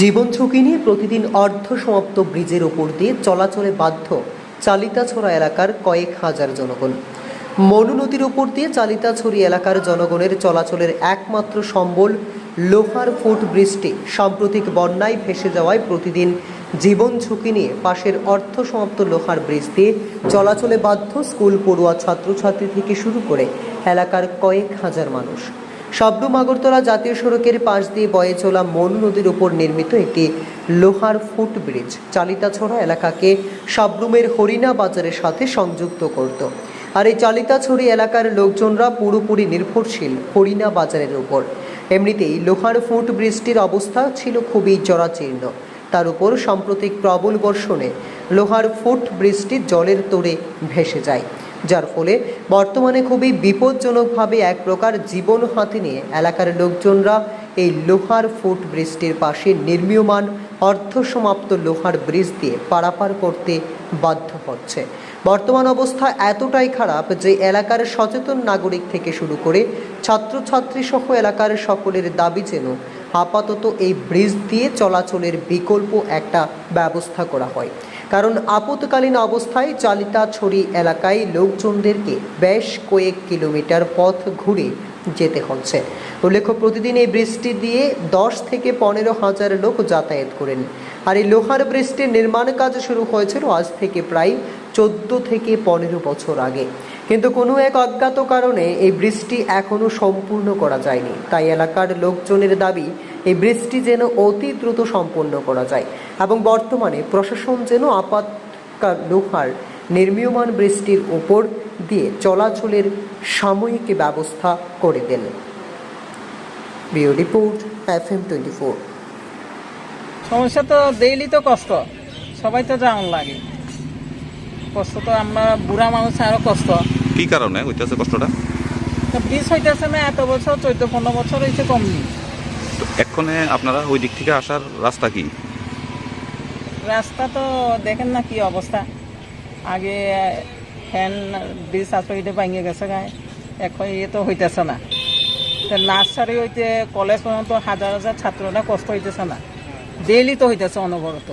জীবন ঝুঁকি নিয়ে প্রতিদিন অর্ধ সমাপ্ত ব্রিজের ওপর দিয়ে চলাচলে বাধ্য চালিতাছড়া এলাকার কয়েক হাজার জনগণ। মনু নদীর ওপর দিয়ে চালিতাছড়ি এলাকার জনগণের চলাচলের একমাত্র সম্বল লোহার ফুট বৃষ্টি সাম্প্রতিক বন্যায় ভেসে যাওয়ায় প্রতিদিন জীবন ঝুঁকি নিয়ে পাশের অর্ধ সমাপ্ত লোহার ব্রিজ দিয়ে চলাচলে বাধ্য স্কুল পড়ুয়া ছাত্রছাত্রী থেকে শুরু করে এলাকার কয়েক হাজার মানুষ। শবনম আগরতলা জাতীয় সড়কের পাশ দিয়ে বয়ে চলা মন নদীর উপর নির্মিত একটি লোহার ফুট ব্রিজ চালিতাছড়া এলাকাকে সাবরুমের হরিণা বাজারের সাথে সংযুক্ত করত। আর এই চালিতাছড়ি এলাকার লোকজনরা পুরোপুরি নির্ভরশীল হরিণা বাজারের উপর। এমনিতেই লোহার ফুট ব্রিজটির অবস্থা ছিল খুবই জরাচীর্ণ তার উপর সাম্প্রতিক প্রবল বর্ষণে লোহার ফুট ব্রিজটি জলের তোড়ে ভেসে যায়। যার ফলে বর্তমানে খুবই বিপজ্জনকভাবে এক প্রকার জীবন হাতে নিয়ে এলাকার লোকজনরা এই লোহার ফুট ব্রিজটির পাশে নির্মীয়মান অর্ধসমাপ্ত লোহার ব্রিজ দিয়ে পারাপার করতে বাধ্য হচ্ছে। বর্তমান অবস্থা এতটাই খারাপ যে এলাকার সচেতন নাগরিক থেকে শুরু করে ছাত্রছাত্রী সহ এলাকার সকলের দাবি যেন আপাতত এই ব্রিজ দিয়ে চলাচলের বিকল্প একটা ব্যবস্থা করা হয়। কারণ আপতকালীন অবস্থায় চালিতা ছড়ি এলাকায় লোকজনদেরকে বেশ কয়েক কিলোমিটার পথ ঘুরে যেতে হচ্ছে। উল্লেখ্য, প্রতিদিন এই ব্রিজটি দিয়ে দশ থেকে পনেরো হাজার লোক যাতায়াত করেন। আর এই লোহার ব্রিজটির নির্মাণ কাজ শুরু হয়েছিল আজ থেকে প্রায় চোদ্দ থেকে পনেরো বছর আগে। কিন্তু কোনো এক অজ্ঞাত কারণে এই বৃষ্টি এখনও সম্পূর্ণ করা যায়নি। তাই এলাকার লোকজনের দাবি, এই বৃষ্টি যেন অতি দ্রুত সম্পন্ন করা যায় এবং বর্তমানে প্রশাসন যেন আপাত লোহার নির্মীয়মান বৃষ্টির উপর দিয়ে চলাচলের সাময়িক ব্যবস্থা করে দেন। Bio report F M twenty four. সমস্যা তো ডেইলি তো কষ্ট। সবাই তো যেমন লাগে। কষ্ট তো আমরা বুড়া মানুষ আরও কষ্ট। কি কারণে হইতেছে কষ্টটা? ব্রিজ হইতেছে না এত বছর চোদ্দ পনেরো বছর হয়েছে কম নি তো এক্ষণে আপনারা ওই দিক থেকে আসার রাস্তা কি? রাস্তা তো দেখেন না কি অবস্থা আগে ফ্যান ব্রিজ ওইটা ভাঙিয়ে গেছে গায়ে এখন ইয়ে তো হইতেছে না। নার্সারি হইতে কলেজ পর্যন্ত হাজার হাজার ছাত্ররা কষ্ট হইতেছে না। ডেইলি তো হইতেছে অনবরত